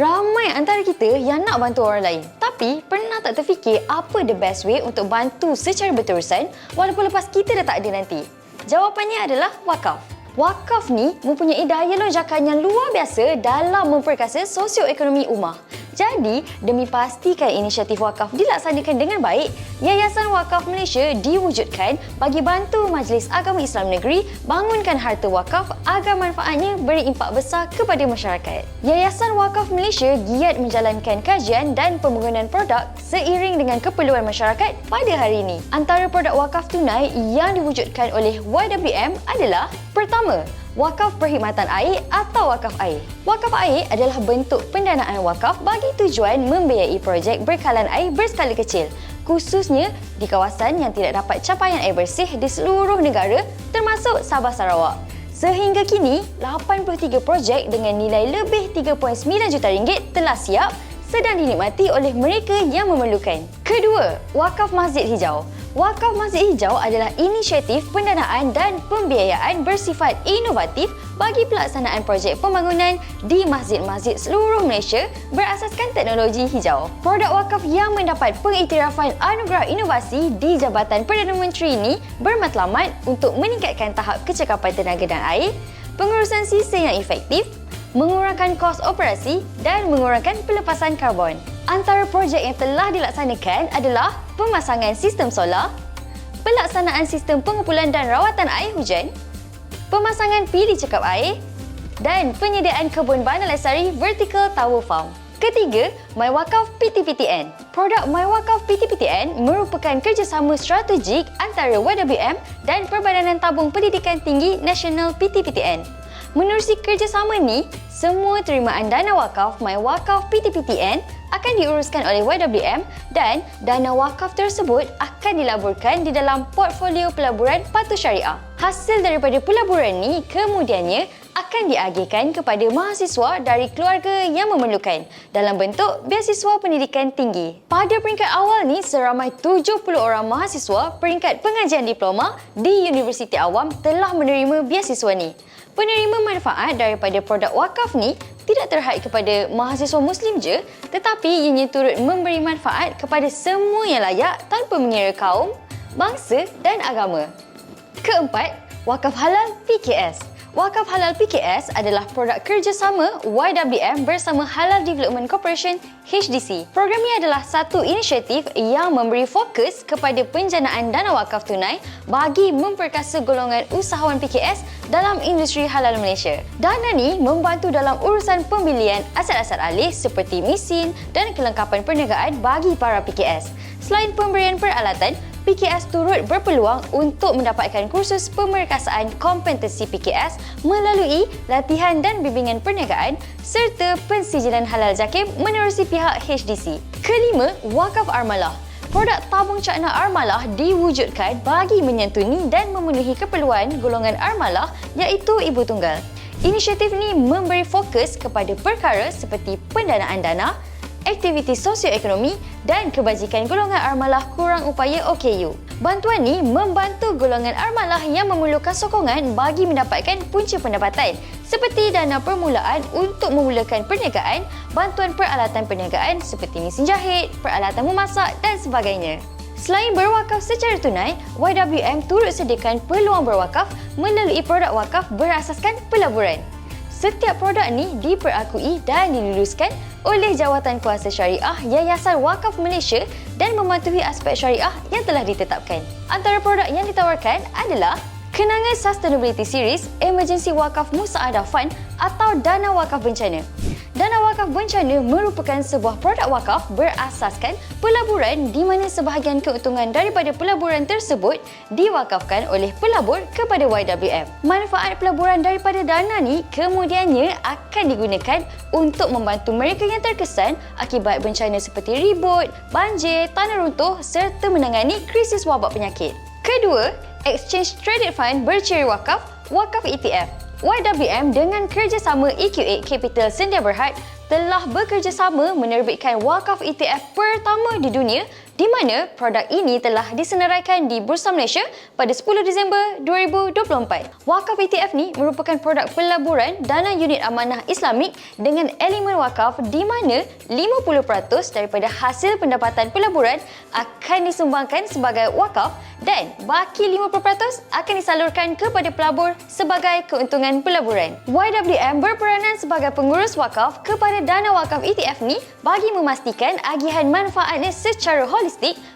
Ramai antara kita yang nak bantu orang lain. Tapi pernah tak terfikir apa the best way untuk bantu secara berterusan walaupun lepas kita dah tak ada nanti? Jawapannya adalah wakaf. Wakaf ni mempunyai daya lonjakan yang luar biasa dalam memperkasa sosioekonomi ummah. Jadi, demi pastikan inisiatif wakaf dilaksanakan dengan baik, Yayasan Wakaf Malaysia diwujudkan bagi bantu Majlis Agama Islam Negeri bangunkan harta wakaf agar manfaatnya berimpak besar kepada masyarakat. Yayasan Wakaf Malaysia giat menjalankan kajian dan pembangunan produk seiring dengan keperluan masyarakat pada hari ini. Antara produk wakaf tunai yang diwujudkan oleh YWM adalah pertama, wakaf perkhidmatan air atau wakaf air. Wakaf air adalah bentuk pendanaan wakaf bagi tujuan membiayai projek berkalan air berskala kecil khususnya di kawasan yang tidak dapat capaian air bersih di seluruh negara termasuk Sabah Sarawak. Sehingga kini, 83 projek dengan nilai lebih 3.9 juta ringgit telah siap sedang dinikmati oleh mereka yang memerlukan. Kedua, Wakaf Masjid Hijau. Wakaf Masjid Hijau adalah inisiatif pendanaan dan pembiayaan bersifat inovatif bagi pelaksanaan projek pembangunan di masjid-masjid seluruh Malaysia berasaskan teknologi hijau. Produk wakaf yang mendapat pengiktirafan anugerah inovasi di Jabatan Perdana Menteri ini bermatlamat untuk meningkatkan tahap kecekapan tenaga dan air, pengurusan sisa yang efektif, mengurangkan kos operasi dan mengurangkan pelepasan karbon. Antara projek yang telah dilaksanakan adalah pemasangan sistem solar, pelaksanaan sistem pengumpulan dan rawatan air hujan, pemasangan pilih cekap air dan penyediaan kebun bandar lestari vertical tower farm. Ketiga, MyWakaf PTPTN. Produk MyWakaf PTPTN merupakan kerjasama strategik antara YWM dan Perbadanan Tabung Pendidikan Tinggi Nasional PTPTN. Menerusi kerjasama ni, semua terimaan dana wakaf MyWakaf PTPTN akan diuruskan oleh YWM dan dana wakaf tersebut akan dilaburkan di dalam portfolio pelaburan patuh syariah. Hasil daripada pelaburan ni kemudiannya akan diagihkan kepada mahasiswa dari keluarga yang memerlukan dalam bentuk beasiswa pendidikan tinggi. Pada peringkat awal ni, seramai 70 orang mahasiswa peringkat pengajian diploma di Universiti Awam telah menerima beasiswa ni. Penerima manfaat daripada produk wakaf ni tidak terhad kepada mahasiswa Muslim je tetapi ianya turut memberi manfaat kepada semua yang layak tanpa mengira kaum, bangsa dan agama. Keempat, wakaf halal PKS. Wakaf Halal PKS adalah produk kerjasama YWM bersama Halal Development Corporation HDC. Program ini adalah satu inisiatif yang memberi fokus kepada penjanaan dana wakaf tunai bagi memperkasa golongan usahawan PKS dalam industri halal Malaysia. Dana ni membantu dalam urusan pembelian aset-aset alih seperti mesin dan kelengkapan perniagaan bagi para PKS. Selain pemberian peralatan, PKS turut berpeluang untuk mendapatkan kursus pemerkasaan kompetensi PKS melalui latihan dan bimbingan perniagaan serta pensijilan halal JAKIM menerusi pihak HDC. Kelima, Wakaf Armalah. Produk tabung cakna armalah diwujudkan bagi menyantuni dan memenuhi keperluan golongan armalah iaitu ibu tunggal. Inisiatif ini memberi fokus kepada perkara seperti pendanaan dana, aktiviti sosioekonomi dan kebajikan golongan armalah kurang upaya OKU. Bantuan ini membantu golongan armalah yang memerlukan sokongan bagi mendapatkan punca pendapatan seperti dana permulaan untuk memulakan perniagaan, bantuan peralatan perniagaan seperti mesin jahit, peralatan memasak dan sebagainya. Selain berwakaf secara tunai, YWM turut sediakan peluang berwakaf melalui produk wakaf berasaskan pelaburan. Setiap produk ini diperakui dan diluluskan oleh Jawatan Kuasa Syariah Yayasan Wakaf Malaysia dan mematuhi aspek syariah yang telah ditetapkan. Antara produk yang ditawarkan adalah Kenangan Sustainability Series Emergency Wakaf Musaadah Fund atau Dana Wakaf Bencana. Dana Wakaf Bencana merupakan sebuah produk wakaf berasaskan pelaburan di mana sebahagian keuntungan daripada pelaburan tersebut diwakafkan oleh pelabur kepada YWM. Manfaat pelaburan daripada dana ni kemudiannya akan digunakan untuk membantu mereka yang terkesan akibat bencana seperti ribut, banjir, tanah runtuh serta menangani krisis wabak penyakit. Kedua, Exchange Traded Fund berciri wakaf, wakaf ETF. YWM dengan kerjasama EQ8 Capital Sendia Berhad telah bekerjasama menerbitkan wakaf ETF pertama di dunia di mana produk ini telah disenaraikan di Bursa Malaysia pada 10 Disember 2024. Wakaf ETF ni merupakan produk pelaburan dana unit amanah Islamik dengan elemen wakaf di mana 50% daripada hasil pendapatan pelaburan akan disumbangkan sebagai wakaf dan baki 50% akan disalurkan kepada pelabur sebagai keuntungan pelaburan. YWM berperanan sebagai pengurus wakaf kepada dana wakaf ETF ni bagi memastikan agihan manfaatnya secara holistik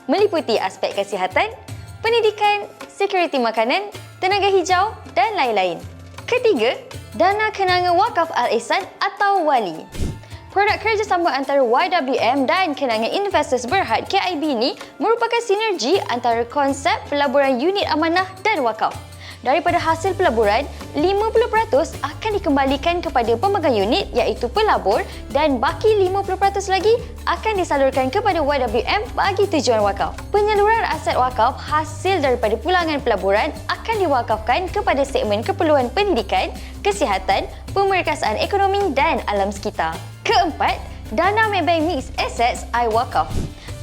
meliputi aspek kesihatan, pendidikan, sekuriti makanan, tenaga hijau dan lain-lain. Ketiga, dana kenangan wakaf Al-Ihsan atau WALI. Produk kerjasama antara YWM dan Kenangan Investors Berhad KIB ini merupakan sinergi antara konsep pelaburan unit amanah dan wakaf daripada hasil pelaburan, 50% akan dikembalikan kepada pemegang unit iaitu pelabur dan baki 50% lagi akan disalurkan kepada YWM bagi tujuan wakaf. Penyaluran aset wakaf hasil daripada pulangan pelaburan akan diwakafkan kepada segmen keperluan pendidikan, kesihatan, pemerkasaan ekonomi dan alam sekitar. Keempat, Dana Maybank Mixed Assets iWakaf.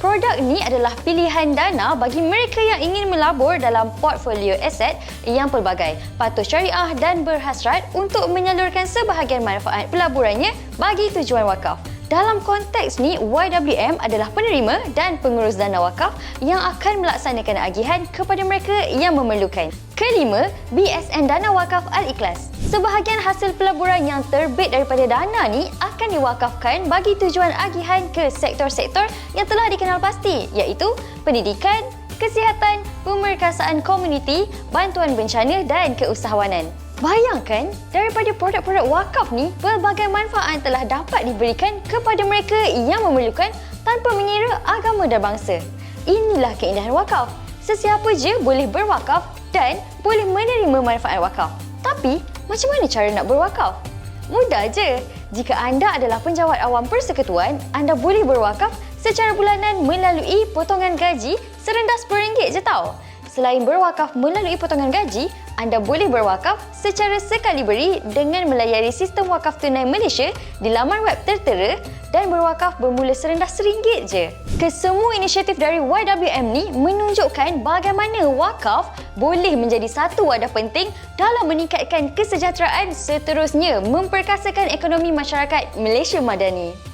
Produk ini adalah pilihan dana bagi mereka yang ingin melabur dalam portfolio aset yang pelbagai, patuh syariah dan berhasrat untuk menyalurkan sebahagian manfaat pelaburannya bagi tujuan wakaf. Dalam konteks ni, YWM adalah penerima dan pengurus dana wakaf yang akan melaksanakan agihan kepada mereka yang memerlukan. Kelima, BSN Dana Wakaf Al-Ikhlas. Sebahagian hasil pelaburan yang terbit daripada dana ni akan diwakafkan bagi tujuan agihan ke sektor-sektor yang telah dikenal pasti iaitu pendidikan, kesihatan, pemerkasaan komuniti, bantuan bencana dan keusahawanan. Bayangkan, daripada produk-produk wakaf ni, pelbagai manfaat telah dapat diberikan kepada mereka yang memerlukan tanpa mengira agama dan bangsa. Inilah keindahan wakaf. Sesiapa je boleh berwakaf dan boleh menerima manfaat wakaf. Tapi, macam mana cara nak berwakaf? Mudah je. Jika anda adalah penjawat awam persekutuan, anda boleh berwakaf secara bulanan melalui potongan gaji serendah RM10 je tau. Selain berwakaf melalui potongan gaji, anda boleh berwakaf secara sekali beri dengan melayari sistem wakaf tunai Malaysia di laman web tertera dan berwakaf bermula serendah RM1 je. Kesemua inisiatif dari YWM ni menunjukkan bagaimana wakaf boleh menjadi satu wadah penting dalam meningkatkan kesejahteraan seterusnya memperkasakan ekonomi masyarakat Malaysia Madani.